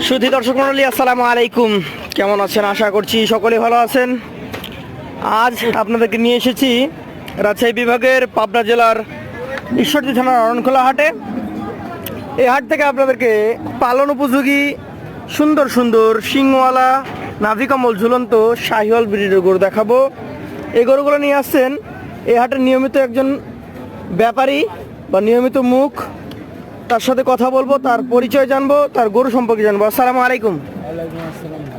সুধী দর্শক মন্ডলী আসসালামু আলাইকুম। কেমন আছেন? আশা করছি সকলে ভালো আছেন। আজ আপনাদেরকে নিয়ে এসেছি রাজশাহী বিভাগের পাবনা জেলার ঈশ্বরদী থানার অরণখোলা হাটে। এই হাট থেকে আপনাদেরকে পালন উপযোগী, সুন্দর সুন্দর শিংওয়ালা নাভিকমল ঝুলন্ত, শাহিওয়াল ব্রিডের গরু দেখাবো। এই গরুগুলো নিয়ে আসছেন। এই হাটের নিয়মিত একজন ব্যাপারী বা নিয়মিত মুখ তার সাথে কথা বলব তার পরিচয় জানব তার গরু সম্পর্কে জানব। আসসালামু আলাইকুম।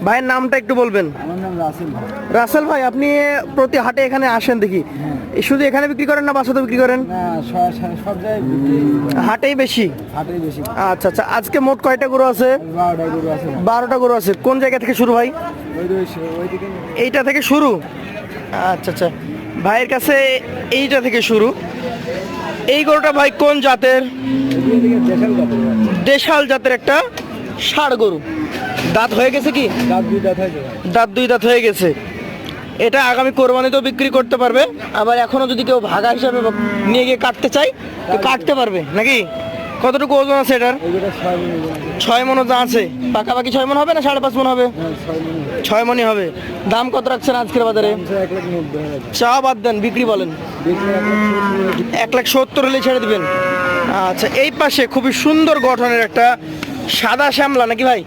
ভাইয়ের নামটা একটু বলবেন। রাসেল ভাই। আপনি প্রতি হাটে এখানে আসেন দেখি। এই শুধু এখানে বিক্রি করেন না বাসাতে বিক্রি করেন? হাটেই বেশি? আচ্ছা আচ্ছা আজকে মোট কয়টা গরু আছে? বারোটা গরু আছে কোন জায়গা থেকে শুরু ভাই? এইটা থেকে শুরু? আচ্ছা আচ্ছা। ভাইয়ের কাছে এইটা থেকে শুরু। এই গরুটা ভাই কোন জাতের? দেশাল জাতের একটা ষাড় গরু। দাঁত হয়ে গেছে কি? দাঁত দুই দাঁত হয়েছে দাঁত দুই দাঁত হয়ে গেছে। এটা আগামী কোরবানিতেও বিক্রি করতে পারবে। আবার এখনও যদি কেউ ভাগা হিসাবে নিয়ে গিয়ে কাটতে চায় তো কাটতে পারবে নাকি? কতটুকু ওজন আছে এটার? ছয়। মন ওজন আছে। পাকাপাকি ছয় মন হবে না সাড়ে পাঁচ মন হবে? হ্যাঁ, ছয় মনই হবে। দাম কত রাখছেন আজকের বাজারে? চা বাদ দেন বিক্রি বলেন। এক লাখ সত্তর হলে ছেড়ে দিবেন। আচ্ছা এই পাশে খুবই সুন্দর গঠনের একটা সাদা শ্যামলা নাকি ভাই?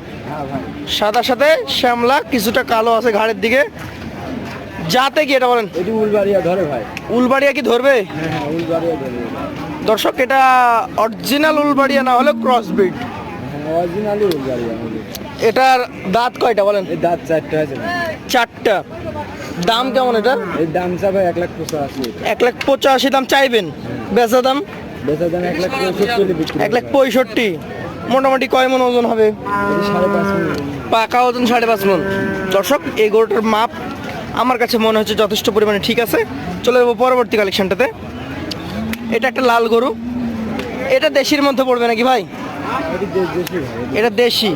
সাদা সাথে শ্যামলা কিছুটা কালো আছে ঘাড়ের দিকে। যাতে কি এটা বলেন? এটি উলবাড়িয়া ধরে ভাই। উলবাড়িয়া কি ধরবে? হ্যাঁ হ্যাঁ দর্শক এটা অরিজিনাল উলবাড়িয়া না হলে ক্রস ব্রিড হ্যাঁ অরিজিনালি উলবাড়িয়া এটার দাঁত কয়টা বলেন? দাঁত চারটে আছে চারটা। দাম কেমন এটা দাম চাবে এক লাখ পঁচাশি। এক লাখ পঁচাশি দাম চাইবেন? বেচা বেচা দাম? এক লাখ পঁয়ষট্টি মোটামুটি কয় মন ওজন হবে? পাকা ওজন সাড়ে পাঁচ মন। দর্শক এই গরুটার মাপ আমার কাছে মনে হচ্ছে যথেষ্ট পরিমাণে ঠিক আছে। চলে যাব পরবর্তী কালেকশনটাতে এটা একটা লাল গরু। এটা দেশির মধ্যে পড়বে নাকি ভাই? এটি দেশি এটা। দেশি।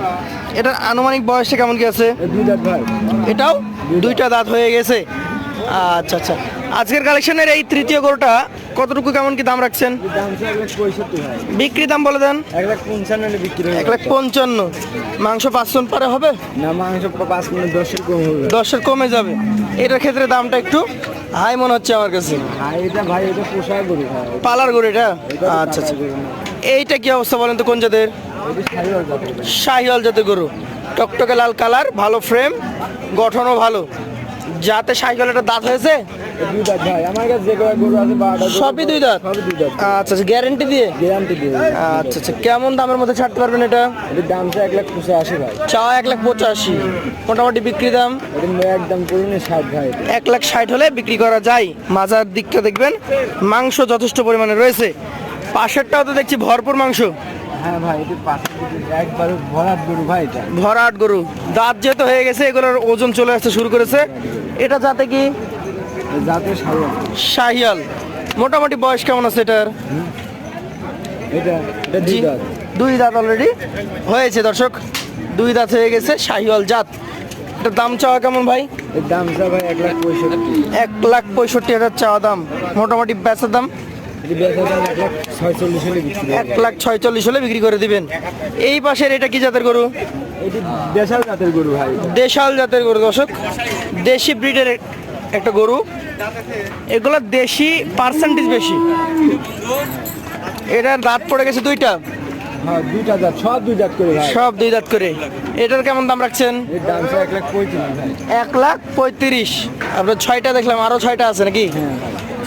এটার আনুমানিক বয়সটা কেমন কি আছে? এটাও দুইটা দাঁত হয়ে গেছে। আচ্ছা আচ্ছা। আজকের কালেকশনের এই তৃতীয় গরুটা কতটুকু কেমন কি দাম রাখছেন? বিক্রি দাম বলে দেন। এক লাখ পঞ্চান্ন। এক লাখ পঞ্চান্ন মাংস পাঁচশন পারে হবে না মাংস পাঁচ মিনিট দশের কম হবে? দশের কমে যাবে। এটার ক্ষেত্রে দামটা একটু হাই মনে হচ্ছে আমার কাছে। এটা এটা পালার গরু এটা এটা আচ্ছা আচ্ছা। এইটা কি অবস্থা বলেন তো, কোন জাতের? এটা। শাহিওয়াল জাতের গরু। টকটকে লাল কালার, ভালো ফ্রেম গঠনও ভালো। যাতে শাহিওয়ালের দাঁত হয়েছে দুই দাঁত ভাই। আমার কাছে যে গরু আছে বারোটা সবই দুই দাঁত? সবই দুই দাঁত। আচ্ছা আচ্ছা গ্যারেন্টি দিয়ে? গ্যারান্টি দিয়ে। আচ্ছা আচ্ছা কেমন দামের মধ্যে ছাড়তে পারবেন এটা? এটার দাম চাই এক লাখ পঁচাশি ভাই। চাওয়া এক লাখ পঁচাশি। মোটামুটি বিক্রি দাম? একদম করুন ষাট ভাই। এক লাখ ষাট হলে বিক্রি করা যায়। মাজার দিকটা দেখবেন মাংস যথেষ্ট পরিমাণে রয়েছে। পাশেরটাও তো দেখছি ভরপুর মাংস। হ্যাঁ ভাই এটা পাশে ভরাট গরু ভাই ভরাট গরু। দাঁত যেহেতু হয়ে গেছে এগুলোর ওজন চলে আসতে শুরু করেছে। এটা যাতে কি? জাতের শাহিয়াল মোটামুটি বয়স কেমন আছে এটার? এটা এটা দুই দাঁত। অলরেডি হয়েছে দর্শক। দুই দাঁত হয়ে গেছে শাহিওয়াল জাত। এটার দাম চাওয়া কেমন ভাই? দাম ভাই এক লাখ পঁয়ষট্টি। এক লাখ পঁয়ষট্টি হাজার চাওয়া দাম। মোটামুটি বেচার দাম। এক লাখ ছয়চল্লিশ হলে বিক্রি করে দিবেন। এই পাশের এটা কি জাতের গরু? দেশাল জাতের গরু ভাই। দেশাল জাতের গরু দর্শক। দেশি ব্রিডের একটা গরু। এগুলো দেশি পার্সেন্টেজ বেশি। এটার দাঁত পড়ে গেছে দুইটা। হ্যাঁ দুইটা জাত সব দুই জাত করে সব দুই দাঁত করে। এটার কেমন দাম রাখছেন? এক লাখ পঁয়ত্রিশ আপনার ছয়টা দেখলাম আরও ছয়টা আছে নাকি? হ্যাঁ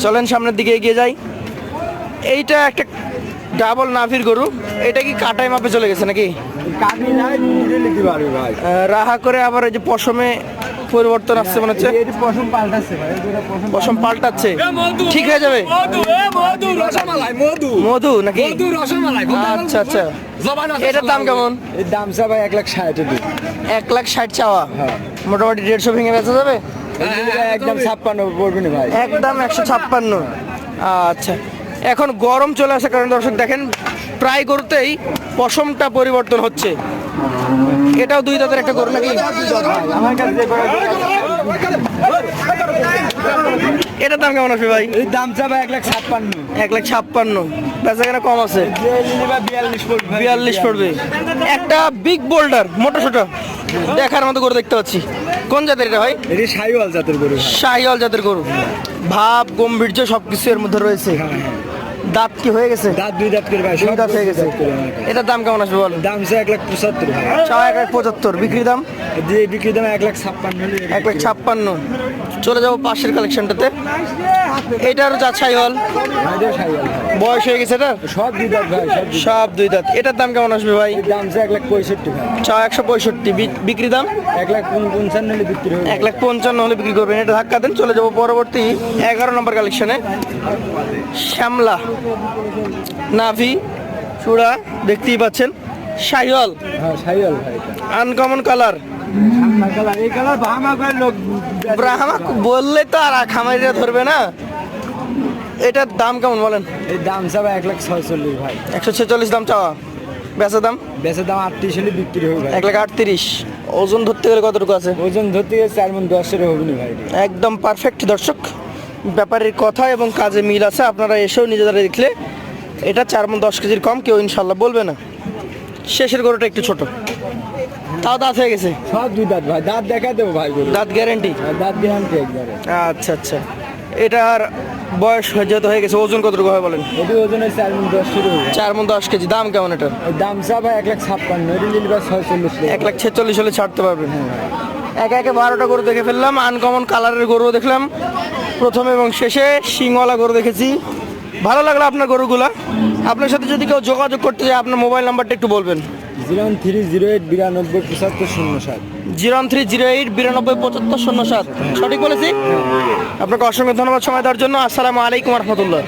চলেন সামনের দিকে এগিয়ে যাই। এইটা একটা ডাবল নাভির গরু। এটা কি কাটাই মাপে চলে গেছে নাকি? রাহা করে আবার এই যে পশমে পরিবর্তন আসছে মনে হচ্ছে? পশম পাল্টাচ্ছে পশম পশম পাল্টাচ্ছে। ঠিক হয়ে যাবে? মধু এ মধু রসমালাই মধু। মধু নাকি? আচ্ছা আচ্ছা। এটার দাম কেমন? দাম চা ভাই এক লাখ ষাট এক লাখ ষাট চাওয়া? হ্যাঁ। মোটামুটি দেড়শো ভেঙে বেচা যাবে? একদম ছাপ্পান্ন পড়বে না ভাই। একদম একশো ছাপ্পান্ন। আচ্ছা। এখন গরম চলে আসার কারণে দর্শক দেখেন প্রায় গরুতেই পশমটা পরিবর্তন হচ্ছে। এটাও দুই দাঁতের একটা গরু নাকি? গরু এটার দাম কেমন আসবে ভাই? এই দাম চাবা এক লাখ ছাপ্পান্ন। এক লাখ ছাপ্পান্ন। বেচা কেনা কম আছে। বিয়াল্লিশ পড়বে একটা বিগ বোল্ডার মোটো ছোট দেখার মতো করে দেখতে পাচ্ছি। কোন জাতের এটা ভাই? এটি সাইওয়াল জাতের গরু। শাহিওয়াল জাতের গরু। ভাব গম্ভীর্য সবকিছু এর মধ্যে রয়েছে। দাঁত কি হয়ে গেছে? দাঁত দুই দাঁত করে ভাই দুই দাঁত হয়ে গেছে। এটার দাম কেমন আসবে বল? দাম সে এক লাখ পঁচাত্তর ভাই। চা এক লাখ পঁচাত্তর বিক্রি দাম? দিয়ে বিক্রি দাম এক লাখ ছাপ্পান্ন। এক লাখ ছাপ্পান্ন। চলে যাব পাশের কালেকশনটাতে এটারও যা সাইওয়াল। ভাই। বয়স হয়ে গেছে এটা? সব দুই দাঁত ভাই সব দুই দাঁত। এটার দাম কেমন আসবে ভাই? দাম সে এক লাখ পঁয়ষট্টি চা একশো পঁয়ষট্টি। বিক্রি দাম? এক লাখ পঞ্চান্ন হলে বিক্রি হবে। এক লাখ পঞ্চান্ন হলে বিক্রি করবেন। এটা ধাক্কা দেন চলে যাব পরবর্তী এগারো নম্বর কালেকশনে শ্যামলা। নাভি চূড়া দেখতেই পাচ্ছেন। হ্যাঁ ভাই। আনকমন কালার ব্রাহ্মা বললে তো আর খামারিরা ধরবে না। এটার দাম কেমন বলেন? এই দাম চাবা এক লাখ ছয়চল্লিশ ভাই। একশো ছেচল্লিশ দাম চাওয়া। বেচা দাম? বেচে দাম আটত্রিশ হলে বিক্রি হবে এক লাখ আটত্রিশ। ওজন ধরতে গেলে কতটুকু আছে? ওজন ধরতে গেলে চার মন দশের হবে না ভাই। একদম পারফেক্ট দর্শক। ব্যাপারের কথা এবং কাজে মিল আছে আপনারা এসেও নিজেরা দেখলে এটা চার মন দশ কেজির কম কেউ ইনশাল্লাহ বলবে না। শেষের গরুটা একটু ছোট। তাও দাঁত হয়ে গেছে? সব দুই দাঁত ভাই। দাঁত দেখা দেবো ভাই দাঁত গ্যারেন্টি দাঁত আনতে একবারে। আচ্ছা আচ্ছা। এটার বয়স হয়ে- যেহেতু হয়ে গেছে ওজন কতটুকু হয় বলেন? এটি ওজনের চার মন দশের হবে চার মন দশ কেজি। দাম কেমন এটার? দাম চাবা এক লাখ ছাপ্পান্ন। ভাই ছয়চল্লিশ এক লাখ ছেচল্লিশ হলে ছাড়তে পারবেন। একে একে বারোটা গরু দেখে ফেললাম। আনকমন কালারের গরু দেখলাম। প্রথমে এবং শেষে শিংওয়ালা গরু দেখেছি। ভালো লাগল আপনার গরুগুলো। আপনার সাথে যদি কেউ যোগাযোগ করতে চায় আপনার মোবাইল নাম্বারটা একটু বলবেন। জিরো থ্রি জিরো এইট বিরানব্বই পঁচাত্তর শূন্য সাত। জিরো থ্রি জিরো এইট বিরানব্বই পঁচাত্তর শূন্য সাত। সঠিক বলেছি? আপনাকে অসংখ্য ধন্যবাদ সময় দেওয়ার জন্য। আসসালামু আলাইকুম রহমতুল্লাহ।